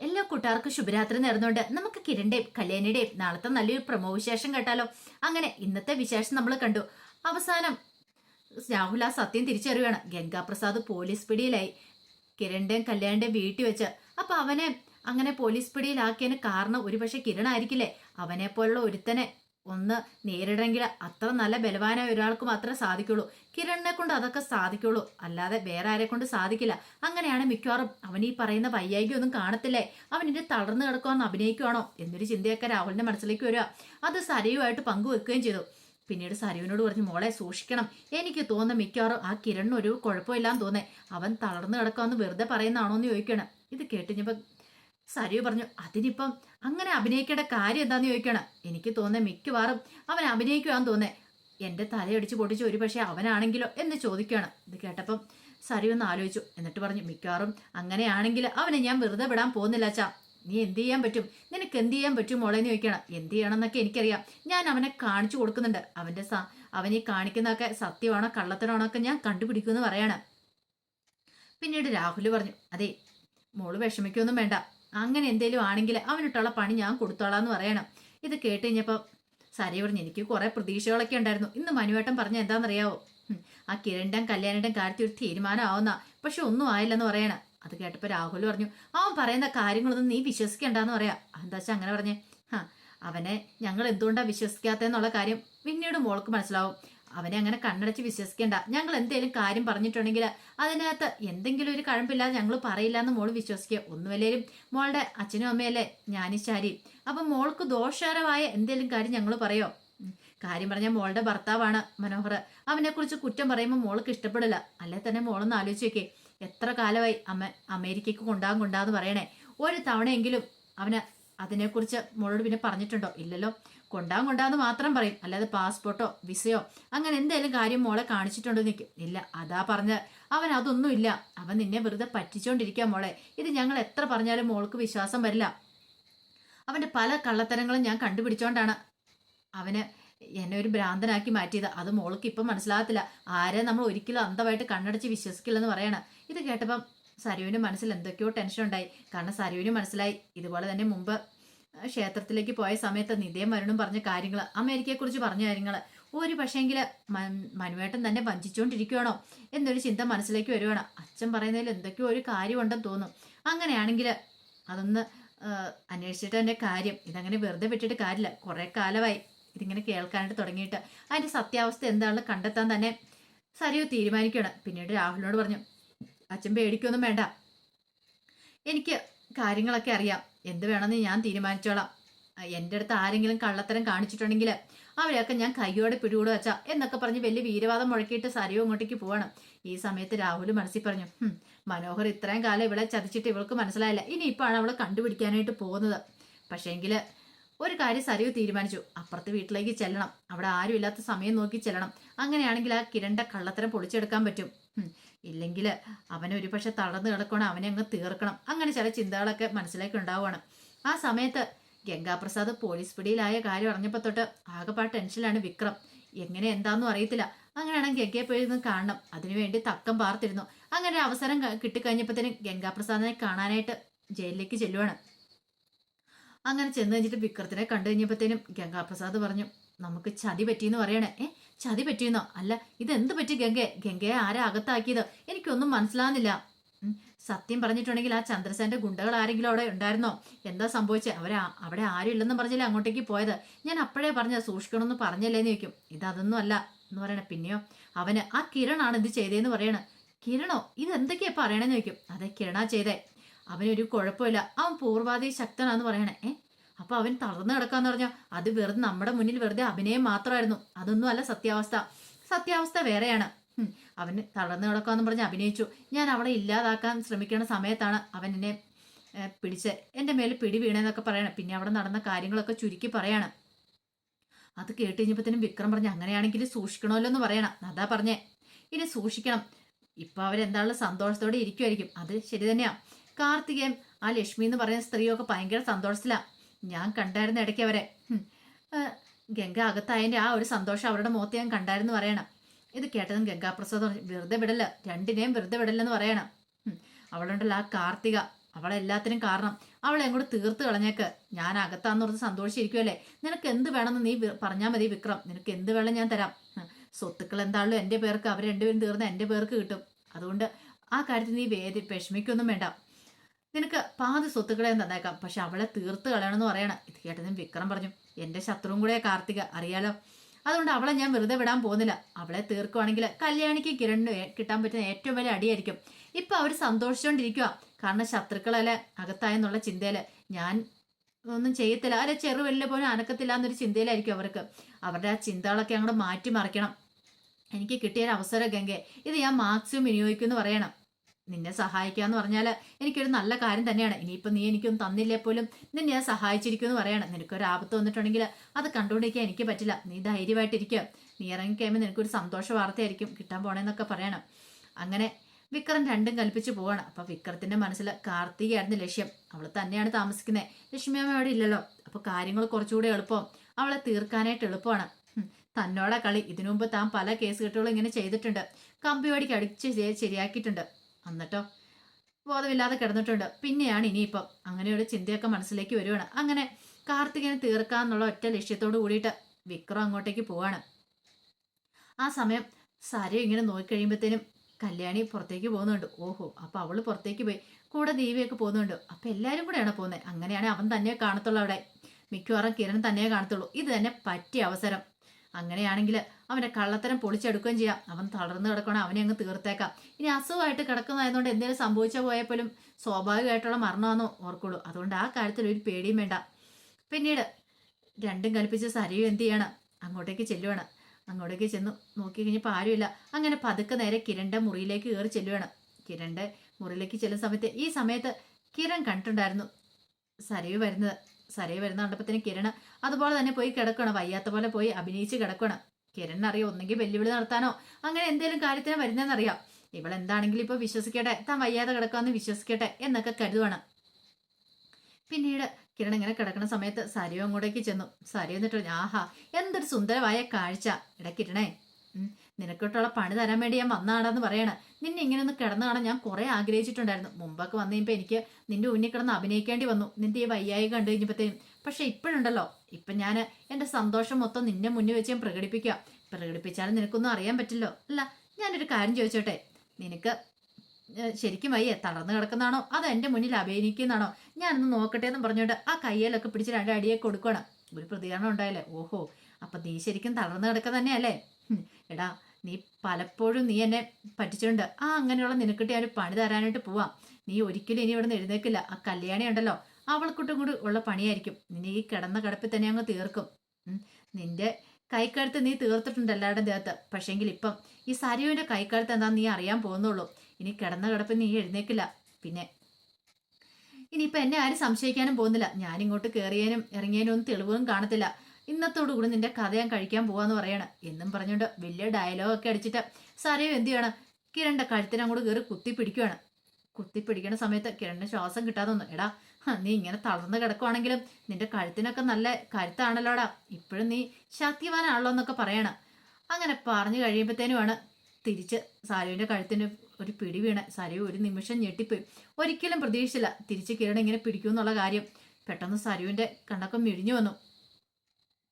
എല്ലാ കൂട്ടുകാർക്കും ശുഭരാത്രി നേർന്നുകൊണ്ട് നമുക്ക് കിരണിന്റെയും കല്യാണിയുടെയും നാളത്തെ നല്ലൊരു പ്രമോ വിശേഷം കേട്ടാലോ? അങ്ങനെ ഇന്നത്തെ വിശേഷം നമ്മൾ കണ്ടു. അവസാനം രാഹുൽ ആ സത്യം തിരിച്ചറിയുകയാണ് ഗംഗാപ്രസാദ് പോലീസ് പിടിയിലായി. കിരണിന്റെയും കല്യാണിന്റെയും വീട്ടിൽ വെച്ച്. അപ്പൊ അവനെ അങ്ങനെ പോലീസ് പിടിയിലാക്കിയതിന് കാരണം ഒരുപക്ഷെ കിരണായിരിക്കില്ലേ അവനെ പോലുള്ള ഒരുത്തനെ ഒന്ന് നേരിടണമെങ്കിൽ അത്ര നല്ല ബലവാനായ ഒരാൾക്ക് മാത്രമേ സാധിക്കുള്ളൂ. കിരണിനെ കൊണ്ട് അതൊക്കെ സാധിക്കുള്ളൂ. അല്ലാതെ വേറെ ആരെ കൊണ്ട് സാധിക്കില്ല. അങ്ങനെയാണ് മിക്കവാറും അവൻ ഈ പറയുന്ന വയ്യായിക ഒന്നും കാണത്തില്ലേ? അവൻ ഇനി തളർന്നു കിടക്കുവാന്ന് അഭിനയിക്കുവാണോ എന്നൊരു ചിന്തയൊക്കെ രാഹുലിന്റെ മനസ്സിലേക്ക് വരിക. അത് സരയുമായിട്ട് പങ്കുവെക്കുകയും ചെയ്തു. പിന്നീട് സരയുവിനോട് പറഞ്ഞു മോളെ സൂക്ഷിക്കണം. എനിക്ക് തോന്നുന്ന മിക്കവാറും ആ കിരണിനൊരു കുഴപ്പമില്ലാന്ന് തോന്നേ. അവൻ തളർന്നു കിടക്കാമെന്ന് വെറുതെ പറയുന്നതാണോ എന്ന് ചോദിക്കണം ഇത് കേട്ടിഞ്ഞപ്പോ സരയു പറഞ്ഞു അതിനിപ്പം അങ്ങനെ അഭിനയിക്കേണ്ട കാര്യം എന്താന്ന് ചോദിക്കണം എനിക്ക് തോന്നുന്നത് മിക്കവാറും അവൻ അഭിനയിക്കുവാന്ന് തോന്നേ എന്റെ തലയടിച്ച് പൊട്ടിച്ച് ഒരു പക്ഷേ അവനാണെങ്കിലോ എന്ന് ചോദിക്കുകയാണ്. ഇത് കേട്ടപ്പം സരയു ഒന്ന് ആലോചിച്ചു. എന്നിട്ട് പറഞ്ഞു മിക്കവാറും അങ്ങനെയാണെങ്കിൽ അവനെ ഞാൻ വെറുതെ വിടാൻ പോകുന്നില്ല അച്ഛാ. നീ എന്ത് ചെയ്യാൻ പറ്റും? നിനക്ക് എന്ത് ചെയ്യാൻ പറ്റും മോളെ എന്ന് ചോദിക്കണം എന്ത് ചെയ്യണം എന്നൊക്കെ എനിക്കറിയാം. ഞാൻ അവനെ കാണിച്ചു കൊടുക്കുന്നുണ്ട്. അവന്റെ സ അവൻ ഈ കാണിക്കുന്നതൊക്കെ സത്യമാണോ കള്ളത്തനാണോ ഒക്കെ ഞാൻ കണ്ടുപിടിക്കുമെന്ന് പറയാണ്. പിന്നീട് രാഹുൽ പറഞ്ഞു അതെ മോൾ വിഷമിക്കൊന്നും വേണ്ട. അങ്ങനെ എന്തേലും ആണെങ്കിൽ അവനിട്ടുള്ള പണി ഞാൻ കൊടുത്തോളാം എന്ന് പറയണം. ഇത് കേട്ട് കഴിഞ്ഞപ്പോൾ സരി പറഞ്ഞു എനിക്ക് കുറേ പ്രതീക്ഷകളൊക്കെ ഉണ്ടായിരുന്നു. ഇന്ന് മനുവേട്ടൻ പറഞ്ഞ എന്താണെന്നറിയാവോ ആ കിരണ്ടം കല്യാണിന്റെ കാര്യത്തിൽ ഒരു തീരുമാനമാവുന്ന. പക്ഷെ ഒന്നും ആയില്ലെന്ന് പറയണം. അത് കേട്ടപ്പോൾ രാഹുൽ പറഞ്ഞു അവൻ പറയുന്ന കാര്യങ്ങളൊന്നും നീ വിശ്വസിക്കണ്ടെന്ന് പറയാം. എന്താ വെച്ചാൽ അങ്ങനെ പറഞ്ഞേ? ഹാ അവനെ ഞങ്ങൾ എന്തുകൊണ്ടാണ് വിശ്വസിക്കാത്തതെന്നുള്ള കാര്യം പിന്നീട് മോൾക്ക് മനസ്സിലാവും. അവനെ അങ്ങനെ കണ്ണടച്ച് വിശ്വസിക്കേണ്ട. ഞങ്ങൾ എന്തെങ്കിലും കാര്യം പറഞ്ഞിട്ടുണ്ടെങ്കിൽ അതിനകത്ത് എന്തെങ്കിലും ഒരു കഴമ്പില്ലാതെ ഞങ്ങൾ പറയില്ല എന്ന് മോൾ വിശ്വസിക്കുക ഒന്നുമല്ലേലും മോളുടെ അച്ഛനും അമ്മയല്ലേ ഞാനിശാരി അപ്പം മോൾക്ക് ദോഷകരമായ എന്തെങ്കിലും കാര്യം ഞങ്ങൾ പറയോ? കാര്യം പറഞ്ഞാൽ മോളുടെ ഭർത്താവാണ് മനോഹർ. അവനെക്കുറിച്ച് കുറ്റം പറയുമ്പോൾ മോൾക്ക് ഇഷ്ടപ്പെടില്ല. അല്ലെ തന്നെ മോളൊന്ന് ആലോചിച്ച് നോക്കേ എത്ര കാലമായി അമ്മ അമേരിക്കയ്ക്ക് കൊണ്ടാകും കൊണ്ടാന്ന് പറയണേ. ഒരു തവണയെങ്കിലും അവന് അതിനെക്കുറിച്ച് മോളോട് പിന്നെ പറഞ്ഞിട്ടുണ്ടോ? ഇല്ലല്ലോ. കൊണ്ടാകും കൊണ്ടാന്ന് മാത്രം പറയും. അല്ലാതെ പാസ്പോർട്ടോ വിസയോ അങ്ങനെ എന്തെങ്കിലും കാര്യം മോളെ കാണിച്ചിട്ടുണ്ടോ നിൽക്കും ഇല്ല അതാ പറഞ്ഞ. അവൻ അതൊന്നും ഇല്ല. അവൻ നിന്നെ വെറുതെ പറ്റിച്ചോണ്ടിരിക്കാം മോളെ. ഇത് ഞങ്ങൾ എത്ര പറഞ്ഞാലും മോൾക്ക് വിശ്വാസം വരില്ല. അവന്റെ പല കള്ളത്തരങ്ങളും ഞാൻ കണ്ടുപിടിച്ചോണ്ടാണ് അവന് എന്നെ ഒരു ഭ്രാന്തനാക്കി മാറ്റിയത്. അത് മോൾക്ക് ഇപ്പം മനസ്സിലാകത്തില്ല. ആരെ നമ്മൾ ഒരിക്കലും അന്ധമായിട്ട് കണ്ണടച്ച് വിശ്വസിക്കില്ലെന്ന് പറയണം. ഇത് കേട്ടപ്പം സരുവിന്റെ മനസ്സിൽ എന്തൊക്കെയോ ടെൻഷൻ ഉണ്ടായി. കാരണം സരുവിന് മനസ്സിലായി. ഇതുപോലെ തന്നെ മുമ്പ് ക്ഷേത്രത്തിലേക്ക് പോയ സമയത്ത് നിതയും മരണം പറഞ്ഞ കാര്യങ്ങൾ അമേരിക്കയെക്കുറിച്ച് പറഞ്ഞ കാര്യങ്ങൾ ഒരു പക്ഷേങ്കിൽ മനുവേട്ടൻ തന്നെ വഞ്ചിച്ചുകൊണ്ടിരിക്കുകയാണോ എന്നൊരു ചിന്ത മനസ്സിലേക്ക് വരുവാണ്. അച്ഛൻ പറയുന്നതിൽ എന്തൊക്കെയോ ഒരു കാര്യമുണ്ടെന്ന് തോന്നും. അങ്ങനെയാണെങ്കിൽ അതൊന്ന് അന്വേഷിച്ചിട്ട് എന്റെ കാര്യം ഇതങ്ങനെ വെറുതെ വിട്ടിട്ട് കാര്യമില്ല. കുറേ കാലമായി ഇതിങ്ങനെ കേൾക്കാനായിട്ട് തുടങ്ങിയിട്ട്. അതിന്റെ സത്യാവസ്ഥ എന്താണെന്ന് കണ്ടെത്താൻ തന്നെ സരിയോ തീരുമാനിക്കുകയാണ്. പിന്നീട് രാഹുലിനോട് പറഞ്ഞു അച്ഛൻ പേടിക്കൊന്നും വേണ്ട. എനിക്ക് കാര്യങ്ങളൊക്കെ അറിയാം. എന്ത് വേണമെന്ന് ഞാൻ തീരുമാനിച്ചോളാം. എന്റെ അടുത്ത് ആരെങ്കിലും കള്ളത്തരം കാണിച്ചിട്ടുണ്ടെങ്കിൽ അവരെയൊക്കെ ഞാൻ കയ്യോടെ പിടികൂടെ വെച്ചാ എന്നൊക്കെ പറഞ്ഞ് വലിയ വീരവാദം മുഴക്കിയിട്ട് സരിയോ അങ്ങോട്ടേക്ക് പോവാണ്. ഈ സമയത്ത് രാഹുൽ മനസ്സിൽ പറഞ്ഞു മനോഹർ ഇത്രയും കാലം ഇവളെ ചതിച്ചിട്ട് ഇവൾക്ക് മനസ്സിലായില്ല. ഇനി ഇപ്പോഴാണ് അവളെ കണ്ടുപിടിക്കാനായിട്ട് പോകുന്നത്. പക്ഷേങ്കിൽ ഒരു കാര്യം സരിയോ തീരുമാനിച്ചു. അപ്പുറത്തെ വീട്ടിലേക്ക് ചെല്ലണം. അവിടെ ആരും ഇല്ലാത്ത സമയം നോക്കി ചെല്ലണം. അങ്ങനെയാണെങ്കിൽ ആ കിരണ്ട കള്ളത്തരം പൊളിച്ചെടുക്കാൻ പറ്റും. ഇല്ലെങ്കിൽ അവനെ ഒരു പക്ഷെ തളർന്നു കിടക്കണം അവനെ അങ്ങ് തീർക്കണം. അങ്ങനെ ചില ചിന്തകളൊക്കെ മനസ്സിലേക്ക് ഉണ്ടാവുകയാണ് ആ സമയത്ത് ഗംഗാപ്രസാദ് പോലീസ് പിടിയിലായ കാര്യം അറിഞ്ഞപ്പോൾ തൊട്ട് ആകെപ്പാട് ടെൻഷനിലാണ് വിക്രം. എങ്ങനെ എന്താണെന്നും അറിയത്തില്ല. അങ്ങനെയാണെങ്കിൽ ഗംഗയെ പോയി ഒന്ന് കാണണം. അതിനുവേണ്ടി തക്കം പാർത്തിരുന്നു. അങ്ങനെ ഒരു അവസരം കിട്ടിക്കഴിഞ്ഞപ്പോഴത്തേനും ഗംഗാപ്രസാദിനെ കാണാനായിട്ട് ജയിലിലേക്ക് ചെല്ലുവാണ്. അങ്ങനെ ചെന്ന് കഴിഞ്ഞിട്ട് വിക്രത്തിനെ കണ്ടു കഴിഞ്ഞപ്പോഴത്തേനും ഗംഗാപ്രസാദ് പറഞ്ഞു നമുക്ക് ചതി പറ്റിയെന്ന് പറയണേ. ഏ ചതി പറ്റിയെന്നോ? അല്ല ഇതെന്ത് പറ്റി ഗംഗെ? ഗംഗയെ ആരാ അകത്താക്കിയത്? എനിക്കൊന്നും മനസ്സിലാകുന്നില്ല സത്യം പറഞ്ഞിട്ടുണ്ടെങ്കിൽ ആ ചന്ദ്രസേന്റെ ഗുണ്ടകൾ ആരെങ്കിലും അവിടെ ഉണ്ടായിരുന്നോ? എന്താ സംഭവിച്ചത് അവരെ അവിടെ ആരും ഇല്ലെന്ന് പറഞ്ഞില്ല അങ്ങോട്ടേക്ക് പോയത്? ഞാൻ അപ്പോഴേ പറഞ്ഞ സൂക്ഷിക്കണമെന്ന് പറഞ്ഞല്ലേന്ന് ചോദിക്കും. ഇതൊന്നും അല്ല എന്ന് പറയണ. പിന്നെയോ? അവന് ആ കിരണാണ് ഇത് ചെയ്തതെന്ന് പറയണ. കിരണോ? ഇത് എന്തൊക്കെയാ പറയണെന്ന് ചോദിക്കും. അതെ കിരണാ ചെയ്തേ. അവനൊരു കുഴപ്പമില്ല. അവൻ പൂർവാദി ശക്തനാന്ന് പറയണേ. ഏ? അപ്പൊ അവൻ തളർന്നു കിടക്കാന്ന് പറഞ്ഞാൽ അത് വെറുതെ നമ്മുടെ മുന്നിൽ വെറുതെ അഭിനയം മാത്രമായിരുന്നു. അതൊന്നും അല്ല സത്യാവസ്ഥ. സത്യാവസ്ഥ വേറെയാണ്. അവന് തളർന്നു കിടക്കാന്ന് പറഞ്ഞ് അഭിനയിച്ചു. ഞാൻ അവളെ ഇല്ലാതാക്കാൻ ശ്രമിക്കുന്ന സമയത്താണ് അവൻ എന്നെ പിടിച്ച്. എന്റെ മേലെ പിടി വീണെന്നൊക്കെ പറയണം. പിന്നെ അവിടെ നടന്ന കാര്യങ്ങളൊക്കെ ചുരുക്കി പറയാണ്. അത് കേട്ട് കഴിഞ്ഞപ്പോഴത്തേനും വിക്രം പറഞ്ഞു അങ്ങനെയാണെങ്കിൽ സൂക്ഷിക്കണമല്ലോ എന്ന് പറയണം. അതാ പറഞ്ഞേ. ഇനി സൂക്ഷിക്കണം. ഇപ്പൊ അവരെന്താണല്ലോ സന്തോഷത്തോടെ ഇരിക്കുമായിരിക്കും അത് ശരി തന്നെയാ. കാർത്തികേയം ആ ലക്ഷ്മി എന്ന് പറയുന്ന സ്ത്രീയൊക്കെ ഭയങ്കര സന്തോഷത്തിലാ. ഞാൻ കണ്ടായിരുന്നു ഇടയ്ക്ക് അവരെ. ഗംഗ അകത്തായതിന്റെ ആ ഒരു സന്തോഷം അവരുടെ മുഖത്ത് ഞാൻ കണ്ടായിരുന്നു പറയണം. ഇത് കേട്ടതും ഗംഗാപ്രസാദ് വെറുതെ വിടല്ല രണ്ടിനെയും വെറുതെ വിടല്ലെന്ന് പറയണം. അവളുണ്ടല്ലോ ആ കാർത്തിക. അവളെല്ലാത്തിനും കാരണം. അവളെ അങ്ങോട്ട് തീർത്ത് കളഞ്ഞേക്ക്. ഞാൻ അകത്താന്ന് പറഞ്ഞ് സന്തോഷിച്ചിരിക്കുമല്ലേ നിനക്ക് എന്ത് വേണമെന്ന് നീ പറഞ്ഞാൽ മതി വിക്രം. നിനക്ക് എന്ത് വേണം ഞാൻ തരാം. സ്വത്തുക്കൾ എന്താണല്ലോ എന്റെ പേർക്ക്? അവർ രണ്ടുപേരും തീർന്ന് എന്റെ പേർക്ക് കിട്ടും. അതുകൊണ്ട് ആ കാര്യത്തിൽ നീ വേദി വിഷമിക്കൊന്നും വേണ്ട. നിനക്ക് പാതി സ്വത്തുക്കളെ തന്നേക്കാം. പക്ഷെ അവളെ തീർത്ത് കളയണമെന്ന് പറയണം. ഇത് കേട്ടതും വിക്രം പറഞ്ഞു എന്റെ ശത്രുവും കൂടെ കാർത്തിക അറിയാലോ? അതുകൊണ്ട് അവളെ ഞാൻ വെറുതെ വിടാൻ പോകുന്നില്ല. അവളെ തീർക്കുവാണെങ്കിൽ കല്യാണിക്ക് കിരണിന് കിട്ടാൻ പറ്റുന്ന ഏറ്റവും വലിയ അടിയായിരിക്കും. ഇപ്പൊ അവർ സന്തോഷിച്ചുകൊണ്ടിരിക്കുക കാരണം ശത്രുക്കളല്ലേ അകത്തായെന്നുള്ള ചിന്തയിൽ. ഞാൻ ഒന്നും ചെയ്യത്തില്ല. അല്ലെ ചെറുവെല്ലിൽ പോലും അനക്കത്തില്ല എന്നൊരു ചിന്തയിലായിരിക്കും അവർക്ക്. അവരുടെ ആ ചിന്തകളൊക്കെ അങ്ങോട്ട് മാറ്റിമറിക്കണം. എനിക്ക് കിട്ടിയൊരു അവസരം ഗംഗെ ഇത് ഞാൻ മാക്സിമം വിനിയോഗിക്കുമെന്ന് പറയണം. നിന്നെ സഹായിക്കാന്ന് പറഞ്ഞാൽ എനിക്കൊരു നല്ല കാര്യം തന്നെയാണ്. ഇനിയിപ്പോൾ നീ എനിക്കൊന്നും തന്നില്ലേ പോലും? നിന്നെ ഞാൻ സഹായിച്ചിരിക്കുമെന്ന് പറയണം. നിനക്കൊരു ആപത്ത് വന്നിട്ടുണ്ടെങ്കിൽ അത് കണ്ടുകൊണ്ടിരിക്കാൻ എനിക്ക് പറ്റില്ല. നീ ധൈര്യമായിട്ടിരിക്കുക നീ ഇറങ്ങിക്കഴിയുമ്പോൾ നിനക്കൊരു സന്തോഷ വാർത്തയായിരിക്കും കിട്ടാൻ പോണേന്നൊക്കെ പറയണം. അങ്ങനെ വിക്രം രണ്ടും കൽപ്പിച്ച് പോവാണ്. അപ്പൊ വിക്രത്തിന്റെ മനസ്സിൽ കാർത്തികയായിരുന്നു ലക്ഷ്യം. അവൾ തന്നെയാണ് താമസിക്കുന്നത് ലക്ഷ്മിയമ്മ അവിടെ ഇല്ലല്ലോ. അപ്പോൾ കാര്യങ്ങൾ കുറച്ചുകൂടി എളുപ്പം. അവളെ തീർക്കാനായിട്ട് എളുപ്പമാണ്. തന്നോടെ കളി. ഇതിനു മുമ്പ് താൻ പല കേസ് കെട്ടുകളും ഇങ്ങനെ ചെയ്തിട്ടുണ്ട്. കമ്പിവടിക്ക് അടിച്ച് ശരി- ശരിയാക്കിയിട്ടുണ്ട്. എന്നിട്ടോ ബോധമില്ലാതെ കിടന്നിട്ടുണ്ട്. പിന്നെയാണ് ഇനിയിപ്പം. അങ്ങനെ ഒരു ചിന്തയൊക്കെ മനസ്സിലേക്ക് വരുവാണ്. അങ്ങനെ കാർത്തികനെ തീർക്കാന്നുള്ള ഒറ്റ ലക്ഷ്യത്തോട് കൂടിയിട്ട് വിക്രം അങ്ങോട്ടേക്ക് പോവാണ്. ആ സമയം സരു ഇങ്ങനെ നോക്കിക്കഴിയുമ്പോഴത്തേനും കല്യാണി പുറത്തേക്ക് പോകുന്നുണ്ട്. ഓഹോ അപ്പോൾ അവൾ പുറത്തേക്ക് പോയി. കൂടെ ദേവിയൊക്കെ പോകുന്നുണ്ട്. അപ്പോൾ എല്ലാവരും കൂടെയാണ് പോകുന്നത് അങ്ങനെയാണെങ്കിൽ അവൻ തന്നെ കാണത്തുള്ളൂ അവിടെ. മിക്കവാറും കിരൺ തന്നെ കാണത്തുള്ളൂ. ഇത് തന്നെ പറ്റിയ അവസരം. അങ്ങനെയാണെങ്കിൽ അവന്റെ കള്ളത്തരം പൊളിച്ചെടുക്കുകയും ചെയ്യാം. അവൻ തളർന്നു കിടക്കണം അവനെ അങ്ങ് തീർത്തേക്കാം. ഇനി അസുഖമായിട്ട് കിടക്കുന്നതായതുകൊണ്ട് എന്തെങ്കിലും സംഭവിച്ച പോയപ്പോലും സ്വാഭാവികമായിട്ടുള്ള മരണമാണെന്നോ ഓർക്കുള്ളൂ. അതുകൊണ്ട് ആ കാര്യത്തിൽ ഒരു പേടിയും വേണ്ട. പിന്നീട് രണ്ടും കൽപ്പിച്ച് സരയു എന്ത് ചെയ്യണം? അങ്ങോട്ടേക്ക് ചെല്ലുവാണ്. അങ്ങോട്ടേക്ക് ചെന്നു നോക്കി കഴിഞ്ഞപ്പോൾ ആരുമില്ല. അങ്ങനെ പതുക്കെ നേരെ കിരണ്ടെ മുറിയിലേക്ക് കയറി ചെല്ലുവാണ്. കിരണ്ടെ മുറിയിലേക്ക് ചെല്ലുന്ന സമയത്ത് ഈ സമയത്ത് കിരൺ കണ്ടിട്ടുണ്ടായിരുന്നു സരയു വരുന്നത്. സരയു വരുന്ന കണ്ടപ്പത്തിന് കിരണ് അതുപോലെ തന്നെ പോയി കിടക്കണം വയ്യാത്ത പോലെ പോയി അഭിനയിച്ച് കിടക്കണം കിരൺ അറിയാം ഒന്നെങ്കിൽ വെല്ലുവിളി നടത്താനോ? അങ്ങനെ എന്തെങ്കിലും കാര്യത്തിന് വരുന്നതെന്നറിയാം ഇവളെന്താണെങ്കിലും ഇപ്പൊ വിശ്വസിക്കട്ടെ താൻ വയ്യാതെ കിടക്കാമെന്ന് വിശ്വസിക്കട്ടെ എന്നൊക്കെ കരുതുവാണ്. പിന്നീട് കിരൺ ഇങ്ങനെ കിടക്കുന്ന സമയത്ത് സരിയോ അങ്ങോട്ടേക്ക് ചെന്നു. സരി എന്നിട്ട് ആഹാ എന്തൊരു സുന്ദരമായ കാഴ്ച. ഇടക്കിരണേ നിനക്കിട്ടുള്ള പണി തരാൻ വേണ്ടി ഞാൻ വന്നാണെന്ന് പറയണ. നിന്നെ ഇങ്ങനെ ഒന്ന് കിടന്നു കാണാൻ ഞാൻ കുറെ ആഗ്രഹിച്ചിട്ടുണ്ടായിരുന്നു. മുമ്പൊക്കെ വന്നു കഴിയുമ്പോൾ എനിക്ക് നിന്റെ ഉന്നി കിടന്ന് അഭിനയിക്കേണ്ടി വന്നു. നിന്റെ ഈ വയ്യായി കണ്ടു കഴിഞ്ഞപ്പോഴത്തേക്കും പക്ഷെ ഇപ്പോഴുണ്ടല്ലോ ഇപ്പം ഞാൻ എന്റെ സന്തോഷം മൊത്തം നിന്റെ മുന്നിൽ വെച്ച് ഞാൻ പ്രകടിപ്പിക്കാം പ്രകടിപ്പിച്ചാലും നിനക്കൊന്നും അറിയാൻ പറ്റില്ലോ അല്ല ഞാനൊരു കാര്യം ചോദിച്ചോട്ടെ? നിനക്ക് ശരിക്കും വയ്യേ? തളർന്നു കിടക്കുന്നതാണോ? അതോ എന്റെ മുന്നിൽ അഭിനയിക്കുന്നതാണോ? ഞാനൊന്ന് നോക്കട്ടെ എന്ന് പറഞ്ഞുകൊണ്ട് ആ കയ്യിലൊക്കെ പിടിച്ച് രണ്ട് അടിയെ കൊടുക്കണം ഒരു പ്രതികരണം ഉണ്ടായല്ലേ? ഓഹോ അപ്പൊ നീ ശരിക്കും തളർന്നു കിടക്കുക തന്നെയല്ലേ? എടാ നീ പലപ്പോഴും നീ എന്നെ പറ്റിച്ചുകൊണ്ട് ആ അങ്ങനെയുള്ള നിനക്കിട്ട് ഞാൻ പണി തരാനായിട്ട് പോവാം. നീ ഒരിക്കലും ഇനി ഇവിടെ നിന്ന് എഴുന്നേക്കില്ല ആ കല്യാണി ഉണ്ടല്ലോ അവൾക്കിട്ടും കൂടി ഉള്ള പണിയായിരിക്കും. നിന്നെ ഈ കിടന്ന കിടപ്പിൽ തന്നെ അങ്ങ് തീർക്കും. നിന്റെ കൈക്കഴുത്ത് നീ തീർത്തിട്ടുണ്ട് എല്ലാവരുടെ ദേഹത്ത്. പക്ഷേങ്കിൽ ഇപ്പം ഈ സരിയുവിന്റെ കൈക്കഴുത്ത് എന്താന്ന് നീ അറിയാൻ പോകുന്നുള്ളൂ. ഇനി കിടന്ന കിടപ്പിൽ നീ എഴുന്നേക്കില്ല. പിന്നെ ഇനിയിപ്പോൾ എന്നെ ആരും സംശയിക്കാനും പോകുന്നില്ല. ഞാനിങ്ങോട്ട് കയറിയാനും ഇറങ്ങിയാനും ഒന്നും തെളിവും കാണത്തില്ല. ഇന്നത്തോടു കൂടി നിന്റെ കഥ ഞാൻ കഴിക്കാൻ പോവാന്ന് പറയണ. എന്നും പറഞ്ഞുകൊണ്ട് വലിയ ഡയലോഗൊക്കെ അടിച്ചിട്ട് സരയോ എന്ത് ചെയ്യണം? കിരണിന്റെ കഴുത്തിനങ്ങോട്ട് കയറി കുത്തി പിടിക്കുകയാണ് കുത്തി പിടിക്കണ സമയത്ത് കിരണിന് ശ്വാസം കിട്ടാതൊന്നും എടാ നീ ഇങ്ങനെ തളർന്നു കിടക്കുവാണെങ്കിലും നിന്റെ കഴുത്തിനൊക്കെ നല്ല കരുത്താണല്ലോടാ. ഇപ്പോഴും നീ ശക്തിവാനാണല്ലോ എന്നൊക്കെ പറയണം. അങ്ങനെ പറഞ്ഞു കഴിയുമ്പോഴത്തേനുമാണ് തിരിച്ച് സാരുവിന്റെ കഴുത്തിന് ഒരു പിടി വീണ സരു ഒരു നിമിഷം ഞെട്ടിപ്പോയി. ഒരിക്കലും പ്രതീക്ഷിച്ചില്ല തിരിച്ച് കിരൺ ഇങ്ങനെ പിടിക്കുമെന്നുള്ള കാര്യം. പെട്ടെന്ന് സരുവിന്റെ കണ്ണൊക്കെ മിഴിഞ്ഞു വന്നു.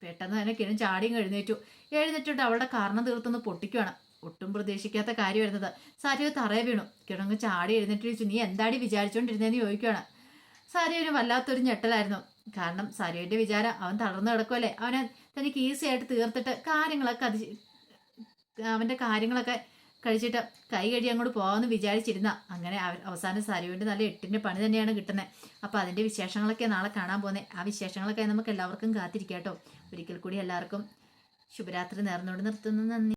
പെട്ടെന്ന് തന്നെ കിരൺ ചാടിയും എഴുന്നേറ്റു. എഴുന്നേറ്റിട്ട് അവളുടെ കാരണം തീർത്തൊന്ന് പൊട്ടിക്കുവാണ്. ഒട്ടും പ്രതീക്ഷിക്കാത്ത കാര്യം വരുന്നത് സരു തറയെ വീണു. കിണങ്ങ് ചാടി എഴുന്നേറ്റ് ചോദിച്ചു നീ എന്താടി വിചാരിച്ചുകൊണ്ടിരുന്നതെന്ന് ചോദിക്കുവാണ്. സരുവിന് വല്ലാത്തൊരു ഞെട്ടലായിരുന്നു. കാരണം സാരിയുടെ വിചാരം അവൻ തളർന്നു കിടക്കുമല്ലേ അവനെ തനിക്ക് ഈസി ആയിട്ട് തീർത്തിട്ട് കാര്യങ്ങളൊക്കെ അത് അവന്റെ കാര്യങ്ങളൊക്കെ കഴിച്ചിട്ട് കൈ കഴുകി അങ്ങോട്ട് പോകാമെന്ന് വിചാരിച്ചിരുന്ന അങ്ങനെ അവസാനം സാരിയുടെ നല്ല എട്ടിന്റെ പണി തന്നെയാണ് കിട്ടുന്നത് അപ്പോൾ അതിന്റെ വിശേഷങ്ങളൊക്കെ നാളെ കാണാൻ പോകുന്നത് ആ വിശേഷങ്ങളൊക്കെ നമുക്ക് എല്ലാവർക്കും കാത്തിരിക്കാം കേട്ടോ ഒരിക്കൽ കൂടി എല്ലാവർക്കും ശുഭരാത്രി നേർന്നുകൊണ്ട് നിർത്തുന്നു. നന്ദി.